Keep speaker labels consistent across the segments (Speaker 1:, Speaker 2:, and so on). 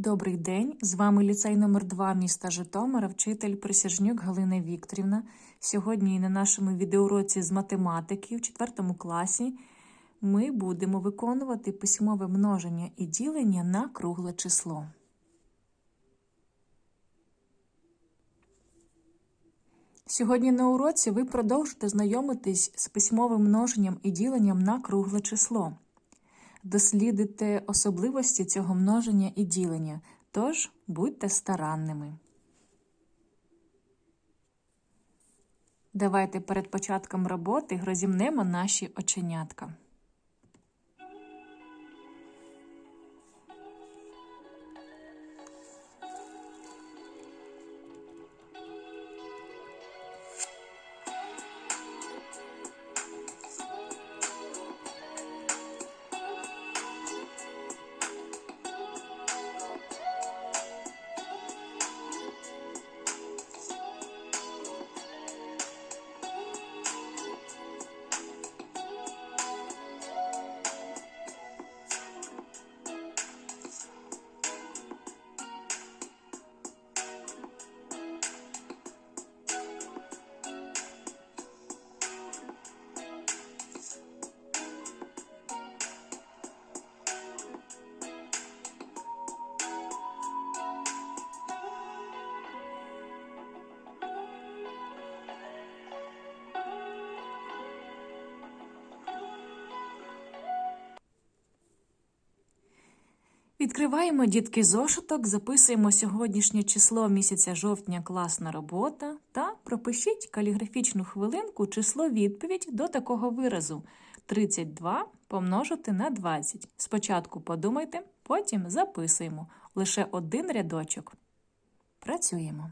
Speaker 1: Добрий день! З вами ліцей номер 2 міста Житомира, вчитель Присяжнюк Галина Вікторівна. Сьогодні на нашому відеоуроці з математики в 4 класі ми будемо виконувати письмове множення і ділення на кругле число. Сьогодні на уроці ви продовжите знайомитись з письмовим множенням і діленням на кругле число. Дослідите особливості цього множення і ділення, тож будьте старанними. Давайте перед початком роботи розімнемо наші оченятка. Відкриваємо дітки зошиток, записуємо сьогоднішнє число місяця жовтня класна робота та пропишіть каліграфічну хвилинку число відповідь до такого виразу 32 помножити на 20. Спочатку подумайте, потім записуємо лише один рядочок. Працюємо.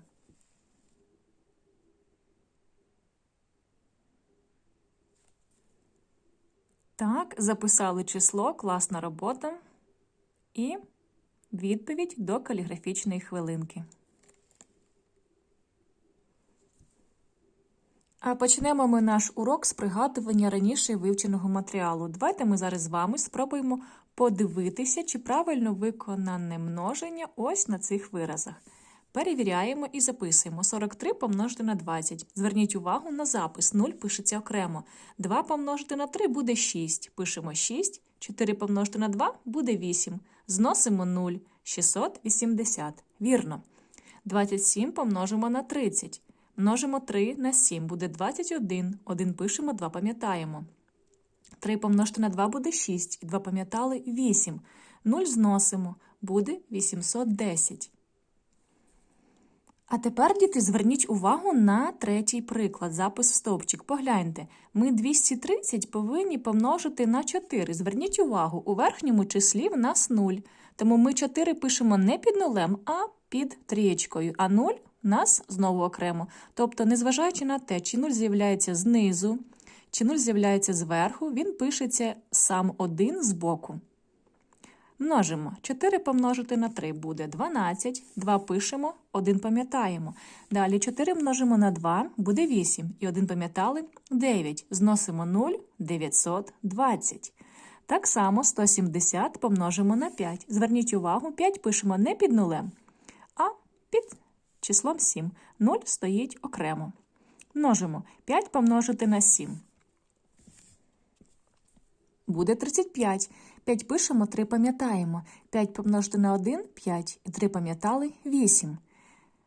Speaker 1: Так, записали число, класна робота. І відповідь до каліграфічної хвилинки. А почнемо ми наш урок з пригадування раніше вивченого матеріалу. Давайте ми зараз з вами спробуємо подивитися, чи правильно виконане множення ось на цих виразах. Перевіряємо і записуємо 43 помножити на 20. Зверніть увагу на запис. 0 пишеться окремо. 2 помножити на 3 буде 6. Пишемо 6. 4 помножити на 2 буде 8. Зносимо 0. 680. Вірно. 27 помножимо на 30. Множимо 3 на 7 буде 21. 1 пишемо, 2 пам'ятаємо. 3 помножити на 2 буде 6. І 2 пам'ятали 8. 0 зносимо. Буде 810. А тепер, діти, зверніть увагу на третій приклад, запис в стовпчик. Погляньте, ми 230 повинні помножити на 4. Зверніть увагу, у верхньому числі в нас 0. Тому ми 4 пишемо не під нулем, а під трієчкою. А 0 в нас знову окремо. Тобто, незважаючи на те, чи 0 з'являється знизу, чи 0 з'являється зверху, він пишеться сам один збоку. Множимо. 4 помножити на 3 буде 12. 2 пишемо, 1 пам'ятаємо. Далі 4 множимо на 2 буде 8. І 1 пам'ятали 9. Зносимо 0, 920. Так само 170 помножимо на 5. Зверніть увагу, 5 пишемо не під нулем, а під числом 7. 0 стоїть окремо. Множимо 5 помножити на 7. Буде 35. 5 пишемо, 3 пам'ятаємо. 5 помножити на 1 – 5. І 3 пам'ятали – 8.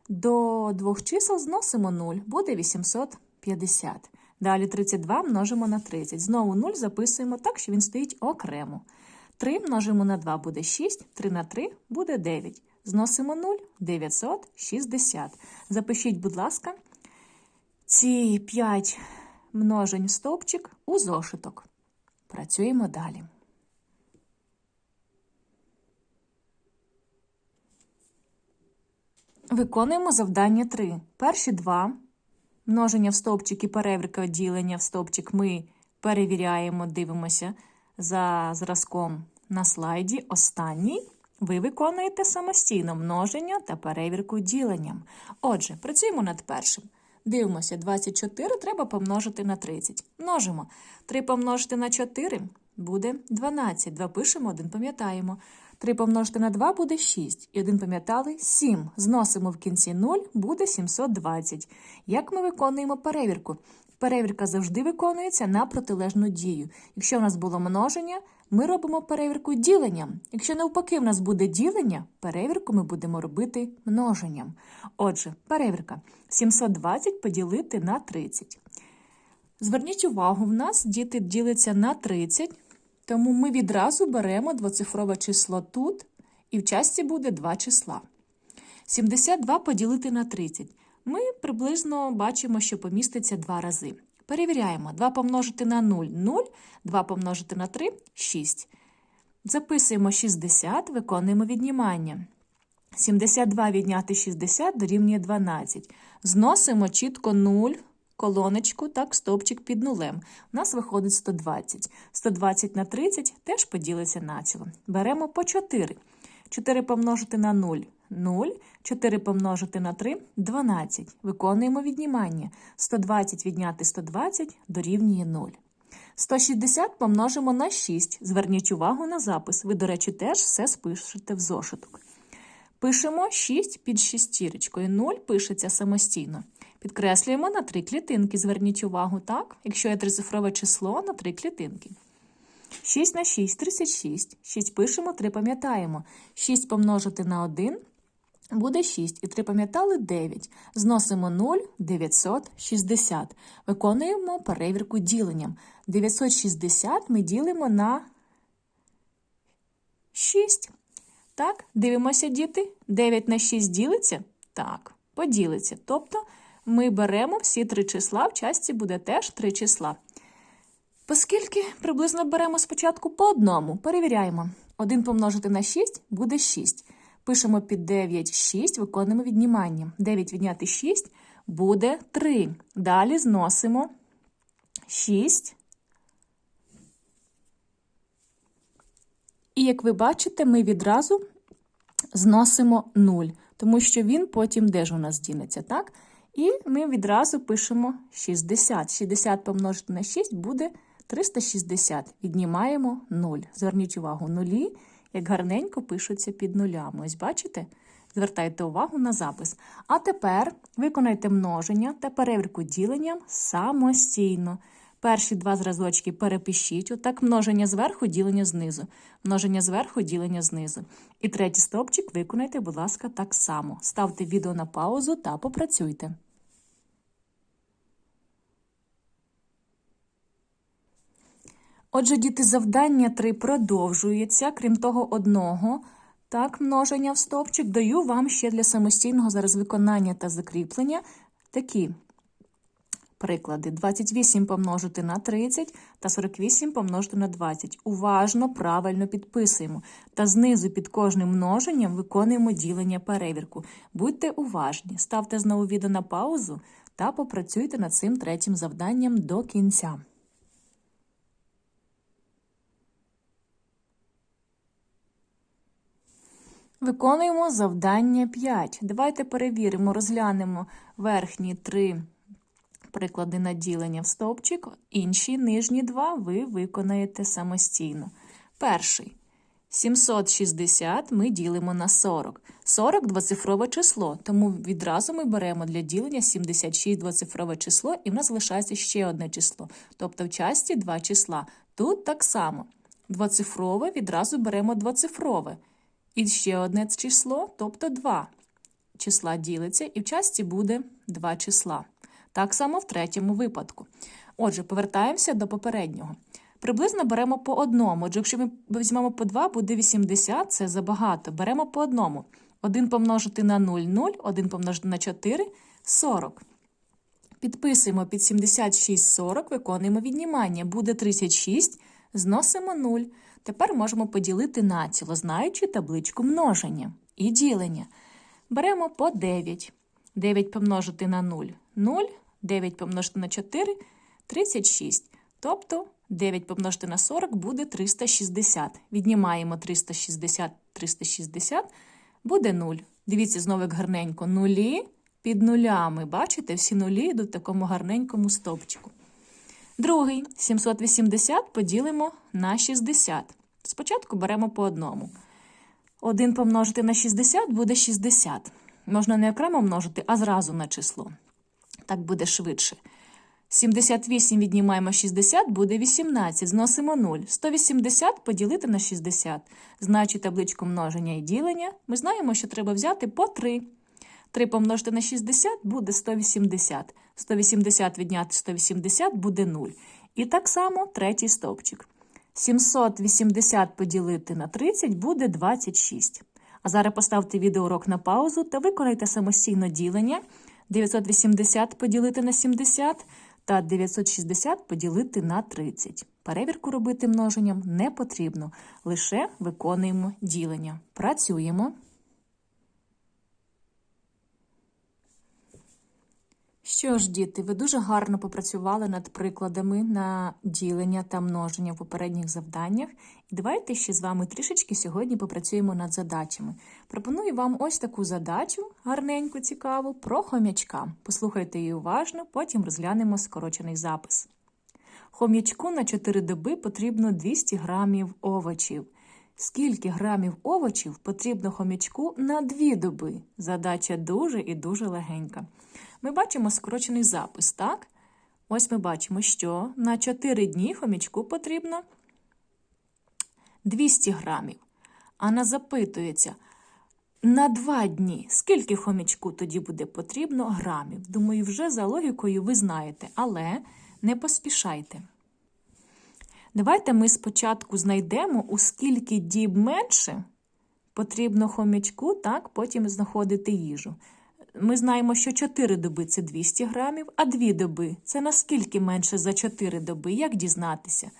Speaker 1: До двох чисел зносимо 0. Буде 850. Далі 32 множимо на 30. Знову 0 записуємо так, що він стоїть окремо. 3 множимо на 2 буде 6, 3 на 3 буде 9. Зносимо 0 – 960. Запишіть, будь ласка, ці 5 множень в стовпчик у зошиток. Працюємо далі. Виконуємо завдання 3. Перші два. Множення в стовпчик і перевірка ділення в стовпчик ми перевіряємо, дивимося за зразком на слайді. Останній ви виконуєте самостійно множення та перевірку діленням. Отже, працюємо над першим. Дивимося, 24 треба помножити на 30. Множимо. 3 помножити на 4 буде 12. 2 пишемо, 1 пам'ятаємо. 3 помножити на 2 буде 6. І 1 пам'ятали 7. Зносимо в кінці 0, буде 720. Як ми виконуємо перевірку? Перевірка завжди виконується на протилежну дію. Якщо в нас було множення, ми робимо перевірку діленням. Якщо навпаки в нас буде ділення, перевірку ми будемо робити множенням. Отже, перевірка 720 поділити на 30. Зверніть увагу, в нас діти діляться на 30, тому ми відразу беремо двоцифрове число тут, і в часті буде два числа. 72 поділити на 30. Ми приблизно бачимо, що поміститься два рази. Перевіряємо. 2 помножити на 0 – 0, 2 помножити на 3 – 6. Записуємо 60, виконуємо віднімання. 72 відняти 60 дорівнює 12. Зносимо чітко 0, колоночку, так, стовпчик під нулем. У нас виходить 120. 120 на 30 теж поділиться націло. Беремо по 4. 4 помножити на 0 – 0. 4 помножити на 3 – 12. Виконуємо віднімання. 120 відняти 120 дорівнює 0. 160 помножимо на 6. Зверніть увагу на запис. Ви, до речі, теж все спишете в зошиток. Пишемо 6 під шістірочкою. 0 пишеться самостійно. Підкреслюємо на 3 клітинки. Зверніть увагу, так? Якщо є трицифрове число, на 3 клітинки. 6 на 6 – 36. 6 пишемо, 3 пам'ятаємо. 6 помножити на 1 буде 6. І 3 пам'ятали 9. Зносимо 0 – 960. Виконуємо перевірку діленням. 960 ми ділимо на 6. Так, дивимося, діти. 9 на 6 ділиться? Так, поділиться. Тобто ми беремо всі три числа, в часті буде теж три числа. Оскільки приблизно беремо спочатку по одному, перевіряємо. 1 помножити на 6 буде 6. Пишемо під 9 6, виконуємо віднімання. 9 відняти 6 буде 3. Далі зносимо 6. І як ви бачите, ми відразу зносимо 0, тому що він потім де ж у нас дінеться, так? І ми відразу пишемо 60. 60 помножити на 6 буде 360. Віднімаємо 0. Зверніть увагу, нулі, як гарненько пишуться під нулями. Ось бачите? Звертайте увагу на запис. А тепер виконайте множення та перевірку діленням самостійно. Перші два зразочки перепишіть. Отак множення зверху, ділення знизу. Множення зверху, ділення знизу. І третій стовпчик виконайте, будь ласка, так само. Ставте відео на паузу та попрацюйте. Отже, діти, завдання 3 продовжується, крім того одного. Так, множення в стовпчик даю вам ще для самостійного зараз виконання та закріплення такі приклади. 28 помножити на 30 та 48 помножити на 20. Уважно, правильно підписуємо. Та знизу під кожним множенням виконуємо ділення перевірку. Будьте уважні, ставте знову відео на паузу та попрацюйте над цим третім завданням до кінця. Виконуємо завдання 5. Давайте перевіримо, розглянемо верхні три приклади на ділення в стовпчик. Інші нижні два ви виконаєте самостійно. Перший. 760 ми ділимо на 40. 40 – двоцифрове число, тому відразу ми беремо для ділення 76 двоцифрове число, і в нас залишається ще одне число. Тобто в часті два числа. Тут так само. Двоцифрове відразу беремо двоцифрове. І ще одне число, тобто 2 числа ділиться, і в часті буде 2 числа. Так само в третьому випадку. Отже, повертаємося до попереднього. Приблизно беремо по одному. Отже, якщо ми візьмемо по 2, буде 80, це забагато. Беремо по одному. 1 помножити на 0 – 0, 1 помножити на 4 – 40. Підписуємо під 76 40, виконуємо віднімання. Буде 36, зносимо 0. Тепер можемо поділити націло, знаючи табличку множення і ділення. Беремо по 9. 9 помножити на 0 – 0, 9 помножити на 4 – 36. Тобто 9 помножити на 40 буде 360. Віднімаємо 360, 360, буде 0. Дивіться, знову як гарненько. Нулі під нулями. Бачите, всі нулі йдуть в такому гарненькому стовпчику. Другий 780 поділимо на 60. Спочатку беремо по одному. 1 помножити на 60 буде 60. Можна не окремо множити, а зразу на число. Так буде швидше. 78 віднімаємо 60, буде 18. Зносимо 0. 180 поділити на 60. Знаючи табличку множення і ділення, ми знаємо, що треба взяти по 3. 3 помножити на 60 буде 180. 180 відняти 180 буде 0. І так само третій стовпчик. 780 поділити на 30 буде 26. А зараз поставте відеоурок на паузу та виконайте самостійно ділення. 980 поділити на 70 та 960 поділити на 30. Перевірку робити множенням не потрібно, лише виконуємо ділення. Працюємо. Що ж, діти, ви дуже гарно попрацювали над прикладами на ділення та множення в попередніх завданнях. І давайте ще з вами трішечки сьогодні попрацюємо над задачами. Пропоную вам ось таку задачу, гарненьку, цікаву, про хомячка. Послухайте її уважно, потім розглянемо скорочений запис. Хом'ячку на 4 доби потрібно 200 грамів овочів. Скільки грамів овочів потрібно хомячку на 2 доби? Задача дуже і дуже легенька. Ми бачимо скорочений запис, так? Ось ми бачимо, що на 4 дні хомячку потрібно 200 грамів. А на запитується, на 2 дні скільки хомячку тоді буде потрібно грамів? Думаю, вже за логікою ви знаєте, але не поспішайте. Давайте ми спочатку знайдемо, у скільки діб менше потрібно хомячку, так, потім знаходити їжу. Ми знаємо, що 4 доби це 200 грамів, а 2 доби це наскільки менше за 4 доби. Як дізнатися?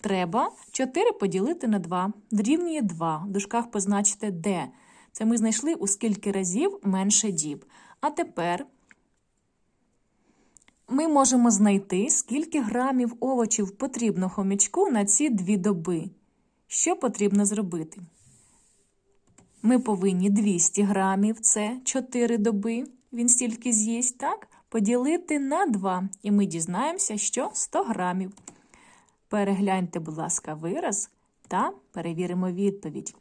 Speaker 1: Треба 4 поділити на 2. Дорівнює 2. В дужках позначте де. Це ми знайшли у скільки разів менше діб. А тепер ми можемо знайти, скільки грамів овочів потрібно хомячку на ці 2 доби. Що потрібно зробити? Ми повинні 200 грамів, це 4 доби, він стільки з'їсть, так? Поділити на 2. І ми дізнаємося, що 100 грамів. Перегляньте, будь ласка, вираз та перевіримо відповідь.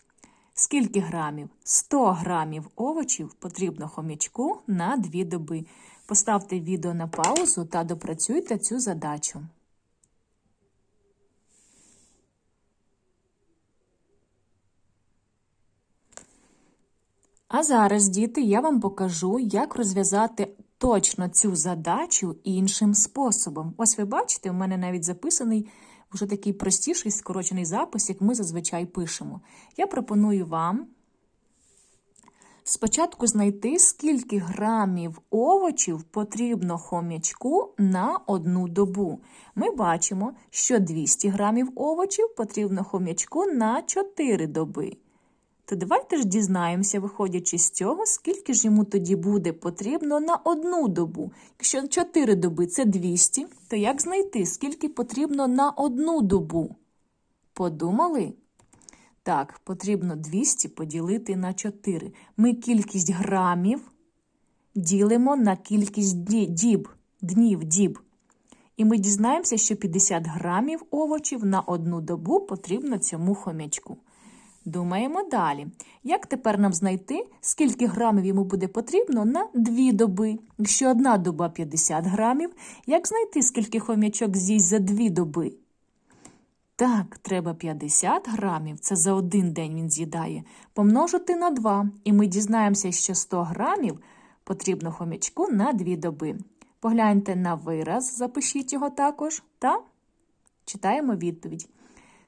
Speaker 1: Скільки грамів? 100 грамів овочів потрібно хомячку на 2 доби. Поставте відео на паузу та допрацюйте цю задачу. А зараз, діти, я вам покажу, як розв'язати точно цю задачу іншим способом. Ось ви бачите, у мене навіть записаний вже такий простіший скорочений запис, як ми зазвичай пишемо. Я пропоную вам спочатку знайти, скільки грамів овочів потрібно хомячку на одну добу. Ми бачимо, що 200 грамів овочів потрібно хомячку на 4 доби. То давайте ж дізнаємося, виходячи з цього, скільки ж йому тоді буде потрібно на одну добу. Якщо 4 доби це 200, то як знайти, скільки потрібно на одну добу? Подумали? Так, потрібно 200 поділити на 4. Ми кількість грамів ділимо на кількість діб, днів діб. І ми дізнаємося, що 50 грамів овочів на одну добу потрібно цьому хомячку. Думаємо далі. Як тепер нам знайти, скільки грамів йому буде потрібно на дві доби? Якщо одна доба 50 грамів, як знайти, скільки хомячок з'їсть за дві доби? Так, треба 50 грамів, це за один день він з'їдає, помножити на 2, і ми дізнаємося, що 100 грамів потрібно хомячку на дві доби. Погляньте на вираз, запишіть його також, та читаємо відповідь.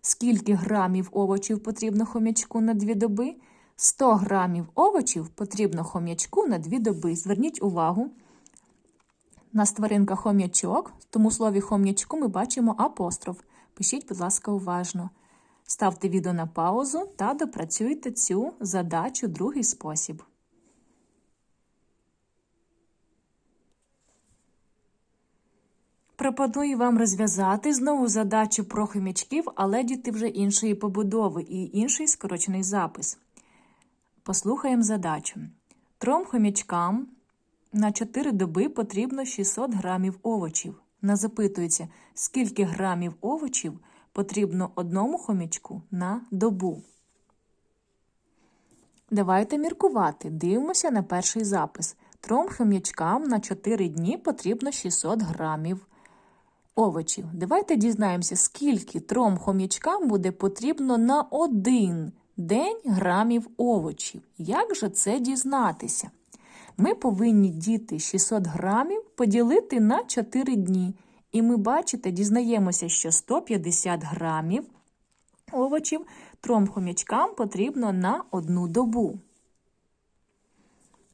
Speaker 1: Скільки грамів овочів потрібно хомячку на дві доби? 100 грамів овочів потрібно хомячку на дві доби. Зверніть увагу. На тваринка хом'ячок, тому слові хом'ячку ми бачимо апостроф. Пишіть, будь ласка, уважно. Ставте відео на паузу та допрацюйте цю задачу другий спосіб. Пропоную вам розв'язати знову задачу про хомячків, але діти вже іншої побудови і інший скорочений запис. Послухаємо задачу. Трьом хомячкам на 4 доби потрібно 600 грамів овочів. Нас запитується, скільки грамів овочів потрібно одному хомячку на добу. Давайте міркувати. Дивимося на перший запис. Трьом хомячкам на 4 дні потрібно 600 грамів овочів. Давайте дізнаємося, скільки трьом хомячкам буде потрібно на один день грамів овочів. Як же це дізнатися? Ми повинні діти 600 грамів поділити на 4 дні. І ми, бачите, дізнаємося, що 150 грамів овочів трьом хомячкам потрібно на одну добу.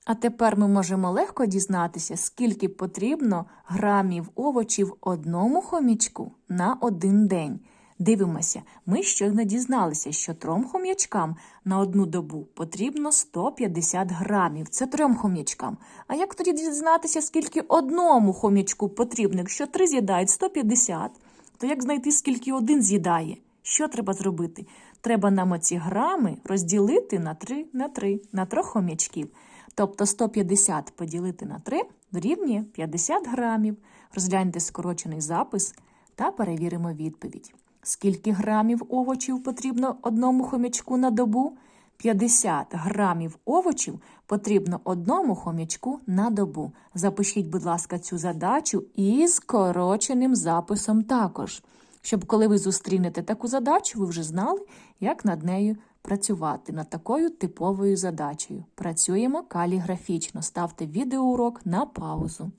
Speaker 1: А тепер ми можемо легко дізнатися, скільки потрібно грамів овочів одному хомячку на один день. Дивимося, ми щойно дізналися, що трьом хом'ячкам на одну добу потрібно 150 грамів. Це трьом хом'ячкам. А як тоді дізнатися, скільки одному хом'ячку потрібно? Якщо три з'їдають 150, то як знайти, скільки один з'їдає? Що треба зробити? Треба нам оці грами розділити на 3 на 3, на трьох хом'ячків. Тобто 150 поділити на 3 дорівнює 50 грамів. Розгляньте скорочений запис та перевіримо відповідь. Скільки грамів овочів потрібно одному хомячку на добу? 50 грамів овочів потрібно одному хомячку на добу. Запишіть, будь ласка, цю задачу із скороченим записом також. Щоб коли ви зустрінете таку задачу, ви вже знали, як над нею працювати над такою типовою задачею. Працюємо каліграфічно. Ставте відеоурок на паузу.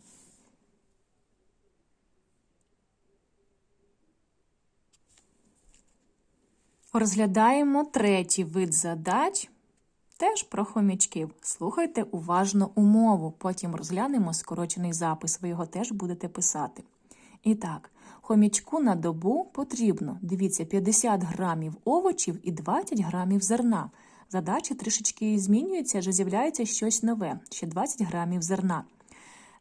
Speaker 1: Розглядаємо третій вид задач. Теж про хомячків. Слухайте уважно умову, потім розглянемо скорочений запис, ви його теж будете писати. І так, хомячку на добу потрібно, дивіться, 50 грамів овочів і 20 грамів зерна. Задача трішечки змінюється, вже з'являється щось нове, ще 20 грамів зерна.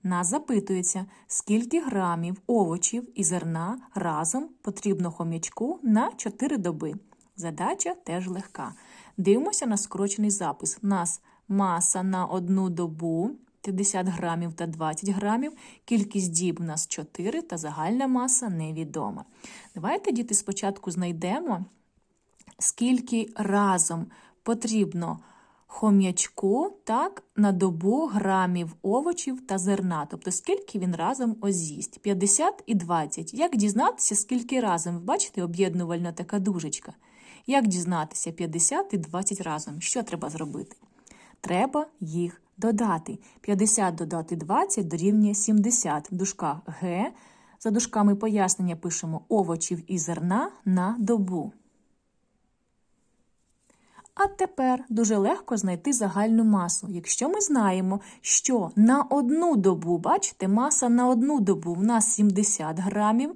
Speaker 1: Нас запитується, скільки грамів овочів і зерна разом потрібно хомячку на 4 доби. Задача теж легка. Дивимося на скорочений запис. У нас маса на одну добу 50 грамів та 20 грамів. Кількість діб у нас 4 та загальна маса невідома. Давайте, діти, спочатку знайдемо, скільки разом потрібно хом'ячку так, на добу грамів овочів та зерна. Тобто, скільки він разом оз'їсть? 50 і 20. Як дізнатися, скільки разом? Ви бачите, об'єднувальна така дужечка. Як дізнатися 50 і 20 разом? Що треба зробити? Треба їх додати. 50 додати 20 дорівнює 70. В дужках Г. За дужками пояснення пишемо овочів і зерна на добу. А тепер дуже легко знайти загальну масу. Якщо ми знаємо, що на одну добу, бачите, маса на одну добу в нас 70 грамів,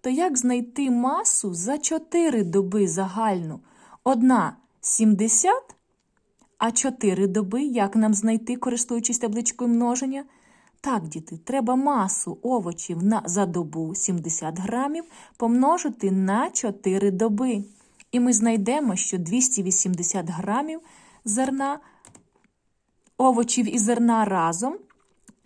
Speaker 1: то як знайти масу за 4 доби загальну? Одна 70, а 4 доби як нам знайти, користуючись табличкою множення? Так, діти, треба масу овочів на, за добу 70 грамів помножити на 4 доби. І ми знайдемо, що 280 грамів зерна, овочів і зерна разом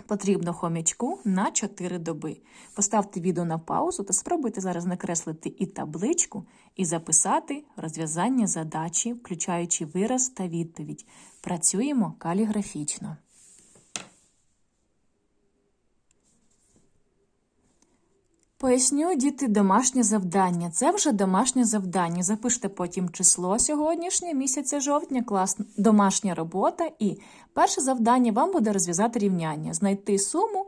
Speaker 1: потрібно хомячку на 4 доби. Поставте відео на паузу та спробуйте зараз накреслити і табличку, і записати розв'язання задачі, включаючи вираз та відповідь. Працюємо каліграфічно. Поясню, діти, домашнє завдання. Це вже домашнє завдання. Запиште потім число сьогоднішнє, місяця жовтня, клас, домашня робота. І перше завдання вам буде розв'язати рівняння, знайти суму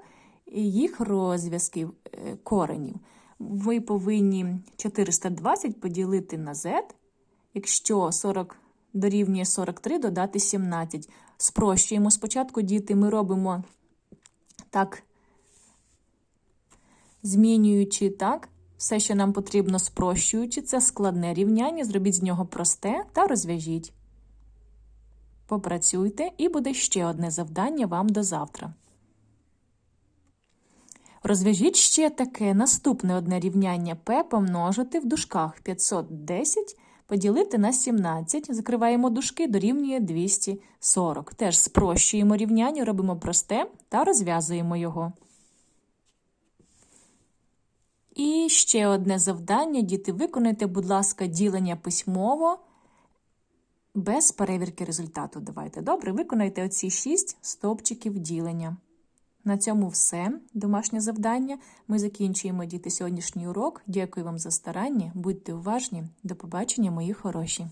Speaker 1: їх розв'язків е, коренів. Ви повинні 420 поділити на z, якщо 40 дорівнює 43, додати 17. Спрощуємо спочатку, діти, ми робимо так змінюючи так, все, що нам потрібно спрощуючи, це складне рівняння, зробіть з нього просте та розв'яжіть. Попрацюйте і буде ще одне завдання вам до завтра. Розв'яжіть ще таке наступне одне рівняння P помножити в дужках 510 поділити на 17, закриваємо дужки, дорівнює 240. Теж спрощуємо рівняння, робимо просте та розв'язуємо його. І ще одне завдання. Діти, виконайте, будь ласка, ділення письмово без перевірки результату. Давайте. Добре, виконайте оці 6 стовпчиків ділення. На цьому все. Домашнє завдання. Ми закінчуємо діти сьогоднішній урок. Дякую вам за старання. Будьте уважні. До побачення, мої хороші.